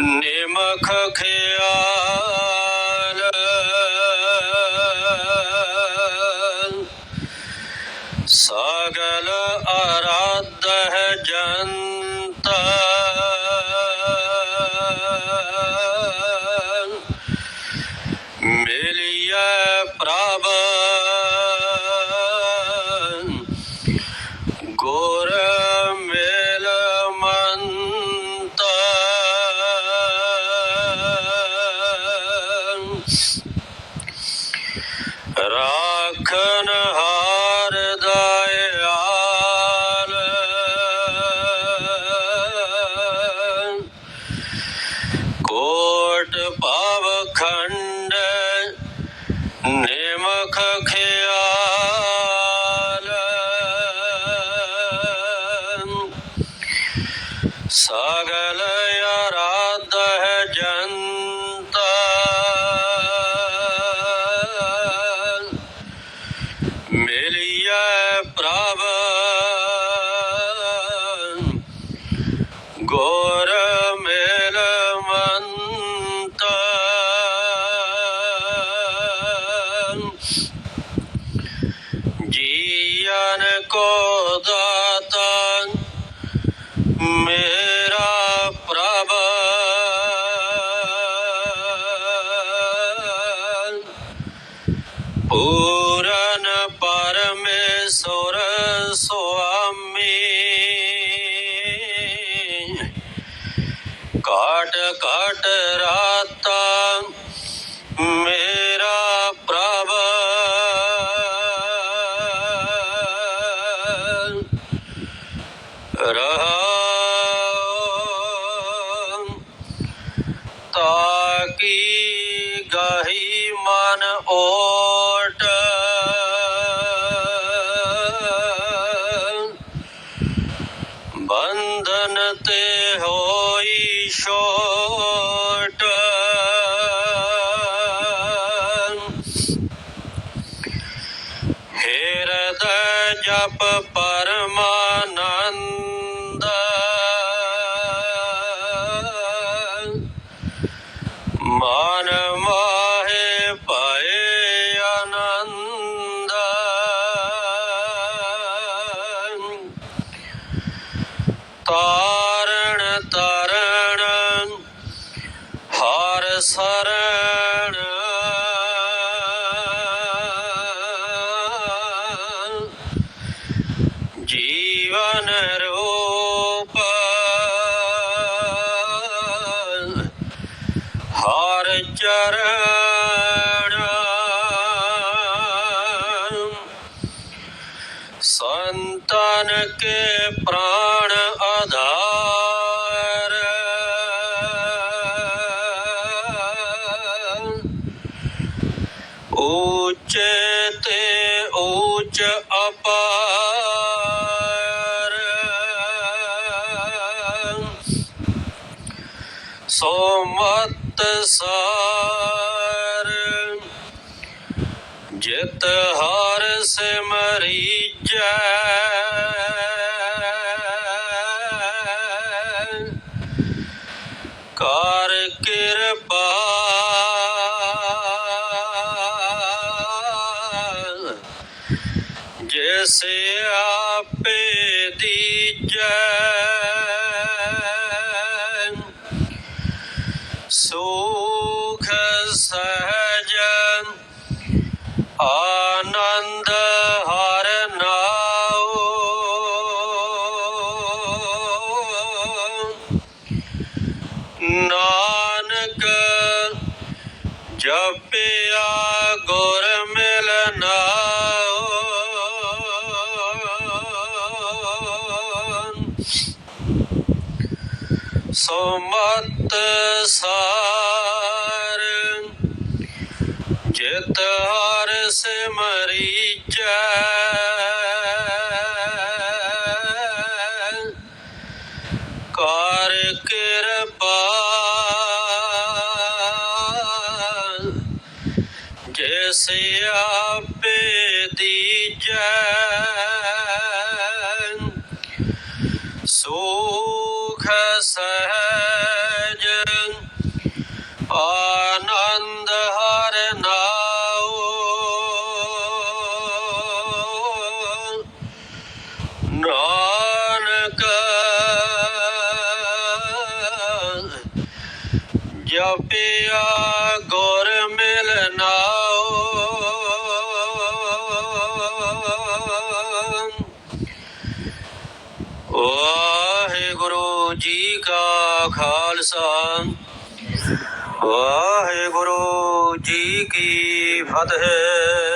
ਨਿਮਖ ਖਿਆਲ। ਸਗਲ ਅਰਾਧ ਹੈ ਜੰਤ ਰਾਖਨ ਹਾਰ ਦਇਆਲ। ਕੋਟ ਭਾਵ ਖੰਡ ਨਿਮਖ ਗੁਰ ਤਾਕੀ ਗਾਹੀ ਮਨ ਓਟ। ਬੰਧਨ ਤੇ ਹੋਈ ਛੋਟ। ਹਿਰਦੈ ਜਪ ਪਰਮਾ ਸਰਣ ਜੀਵਨ ਰੂਪ। ਹਰ ਚਰਨ ਸੋ ਮਤ ਸਾਰ। ਜਿਤ ਹਰ ਸਿਮਰੀ ਜੈ ਕਰ ਕਿਰਪਾ। ਜਿਸ ਆਪੇ ਦੀਜੈ। ਸੁਖ ਸਹਜ ਆਨੰਦ ਹਰ ਨਾਉ। ਨਾਨਕ ਜਪਿਆ ਗੁਰ ਮਿਲਨਾ ਸੋਮਤ ਸਾਰ ਜਿਤ ਹਰ ਸਿਮਰੀਚੈ। ਕਰ ਕਿਰਪਾ ਜਿਸ ਆਪੇ ਦੀਜੈ। ਸੁਖ ਸਹਿਜ ਆਨੰਦ ਹਰ ਨਾਉ ਨਾਨਕ ਜਪਿਆ ਗੁਰ ਮਿਲਨਾਉ ਵਾਹਿਗੁਰੂ ਜੀ ਕਾ ਖਾਲਸਾ ਵਾਹਿਗੁਰੂ ਜੀ ਕੀ ਫਤਿਹ।